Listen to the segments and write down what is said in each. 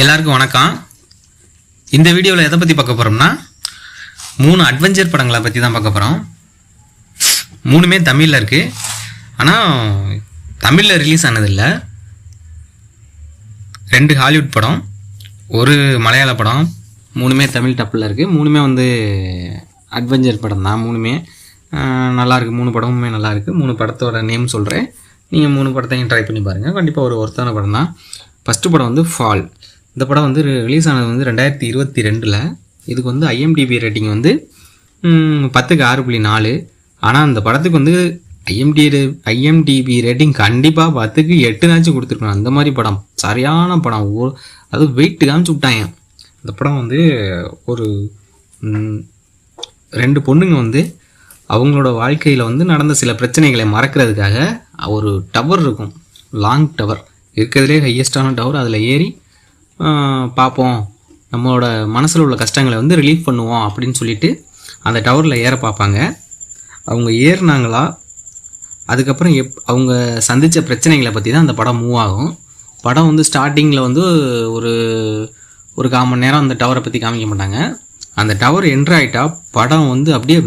எல்லாருக்கும் வணக்கம். இந்த வீடியோவில் எதை பற்றி பார்க்க போகிறோம்னா மூணு அட்வென்ச்சர் படங்களை பற்றி தான் பார்க்க போகிறோம் மூணுமே தமிழில் இருக்குது ஆனால் தமிழில் ரிலீஸ் ஆனதில்லை. ரெண்டு ஹாலிவுட் படம் ஒரு மலையாள படம் மூணுமே தமிழ் டப்பில் இருக்குது மூணுமே வந்து அட்வென்ச்சர் படம் தான் மூணுமே. நல்லாயிருக்கு நல்லா மூணு படமுமே நல்லாயிருக்கு மூணு படத்தோட நேம் சொல்கிறேன் நீங்கள் மூணு படத்தையும் ட்ரை பண்ணி பாருங்கள் கண்டிப்பாக ஒரு ஒருத்தான படம் தான். ஃபஸ்ட்டு படம் வந்து ஃபால் இந்த படம் வந்து ரிலீஸ் ஆனது வந்து ரெண்டாயிரத்தி இருபத்தி ரெண்டில். இதுக்கு வந்து ஐஎம்டிபி ரேட்டிங் வந்து பத்துக்கு ஆறு புள்ளி நாலு. ஆனால் அந்த படத்துக்கு வந்து ஐஎம்டி ஐஎம்டிபி ரேட்டிங் கண்டிப்பாக பத்துக்கு எட்டுனாச்சும் கொடுத்துருக்கணும். அந்த மாதிரி படம். சரியான படம். ஓ- அது வெயிட்டு காமிச்சு விட்டாங்க. இந்த படம் வந்து ஒரு ரெண்டு பொண்ணுங்க வந்து அவங்களோட வாழ்க்கையில் வந்து நடந்த சில பிரச்சனைகளை மறக்கிறதுக்காக ஒரு டவர் இருக்கும். லாங் டவர் இருக்கிறதுலே ஹையஸ்டான டவர் அதில் ஏறி பார்ப்போம். நம்மளோட மனசில் உள்ள கஷ்டங்களை வந்து ரிலீஃப் பண்ணுவோம் அப்படின்னு சொல்லிட்டு அந்த டவரில் ஏற பார்ப்பாங்க. அவங்க ஏறினாங்களா? அதுக்கப்புறம் எப் அவங்க சந்தித்த பிரச்சனைகளை பற்றி தான் அந்த படம் மூவ் ஆகும். படம் வந்து ஸ்டார்டிங்கில் வந்து ஒரு ஒரு கால் மணி நேரம் அந்த டவரை பற்றி காமிக்க மாட்டாங்க. அந்த டவர் என்ட்ரு ஆகிட்டா படம் வந்து அப்படியே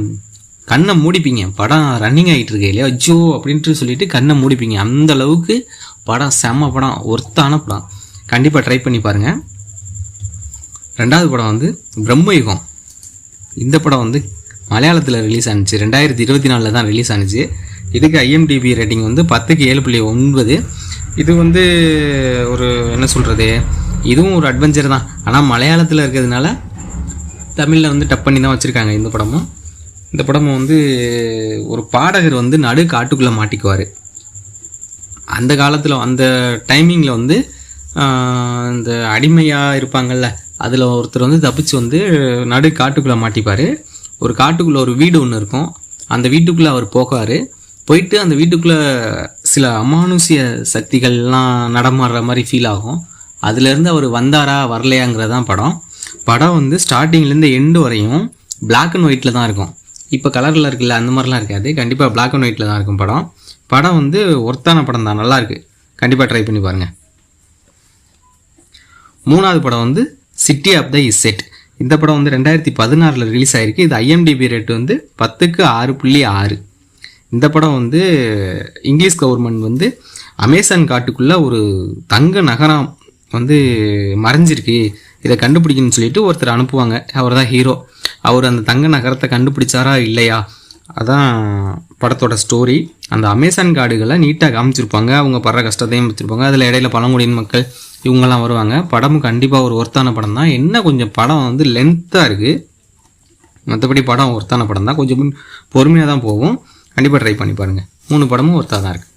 கண்ணை மூடிப்பீங்க. படம் ரன்னிங் ஆகிட்டு இருக்கு இல்லையா? அச்சோ அப்படின்ட்டு சொல்லிட்டு கண்ணை மூடிப்பீங்க. அந்த அளவுக்கு படம் செம்ம படம் ஒர்த்தான படம். கண்டிப்பாக ட்ரை பண்ணி பாருங்கள் ரெண்டாவது படம் வந்து பிரம்மயுகம். இந்த படம் வந்து மலையாளத்தில் ரிலீஸ் ஆனிச்சு. ரெண்டாயிரத்தி இருபத்தி நாலில் தான் ரிலீஸ் ஆனிச்சு. இதுக்கு ஐஎம்டிபி ரேட்டிங் வந்து பத்துக்கு ஏழு புள்ளி ஒன்பது. இது வந்து ஒரு என்ன சொல்கிறது இதுவும் ஒரு அட்வென்ச்சர் தான். ஆனால் மலையாளத்தில் இருக்கிறதுனால தமிழில் வந்து டப் பண்ணி தான் வச்சுருக்காங்க இந்த படமும். இந்த படமும் வந்து ஒரு பாடகர் வந்து நடு காட்டுக்குள்ளே மாட்டிக்குவார். அந்த காலத்தில் அந்த டைமிங்கில் வந்து இந்த அடிமையாக இருப்பாங்கல்ல அதில் ஒருத்தர் வந்து தப்பிச்சு வந்து நடு காட்டுக்குள்ளே மாட்டிப்பார். ஒரு காட்டுக்குள்ளே ஒரு வீடு ஒன்று இருக்கும். அந்த வீட்டுக்குள்ளே அவர் போகார். போயிட்டு அந்த வீட்டுக்குள்ளே சில அமானுஷ்ய சக்திகள்லாம் நடமாடுற மாதிரி ஃபீல் ஆகும். அதுலேருந்து அவர் வந்தாரா வரலையாங்கிறது தான் படம். படம் வந்து ஸ்டார்டிங்லேருந்து எண்டு வரையும் பிளாக் அண்ட் ஒயிட்டில் தான் இருக்கும். இப்போ கலரில் இருக்குல்ல அந்த மாதிரிலாம் இருக்காது. கண்டிப்பாக பிளாக் அண்ட் ஒயிட்டில் தான் இருக்கும் படம். படம் வந்து ஒர்த்தான படம் தான் நல்லாயிருக்கு கண்டிப்பாக ட்ரை பண்ணி பாருங்கள் மூணாவது படம் வந்து சிட்டி ஆஃப் த இசெட் இந்த படம் வந்து ரெண்டாயிரத்தி பதினாறில் ரிலீஸ் ஆயிருக்கு. இது ஐஎம்டிபி ரேட் வந்து பத்துக்கு ஆறு புள்ளி ஆறு. இந்த படம் வந்து இங்கிலீஷ் கவர்மெண்ட் வந்து அமேசான் காட்டுக்குள்ளே ஒரு தங்க நகரம் வந்து மறைஞ்சிருக்கு. இதை கண்டுபிடிக்கணும்னு சொல்லிட்டு ஒருத்தர் அனுப்புவாங்க. அவர் தான் ஹீரோ அவர் அந்த தங்க நகரத்தை கண்டுபிடிச்சாரா இல்லையா? அதான் படத்தோட ஸ்டோரி அந்த அமேசான் காடுகளை நீட்டாக காமிச்சிருப்பாங்க. அவங்க படுற கஷ்டத்தையும் வச்சுருப்பாங்க அதில் இடையில பழங்குடியின மக்கள் இவங்கெல்லாம் வருவாங்க. படமும் கண்டிப்பாக ஒரு ஒர்த்தான படம் தான். என்ன கொஞ்சம் படம் வந்து லென்த்தாக இருக்குது மற்றபடி படம் ஒர்த்தான படம் தான். கொஞ்சம் பொறுமையாக தான் போகும். கண்டிப்பாக ட்ரை பண்ணி பாருங்கள் மூணு படமும் ஒர்த்தாக தான் இருக்குது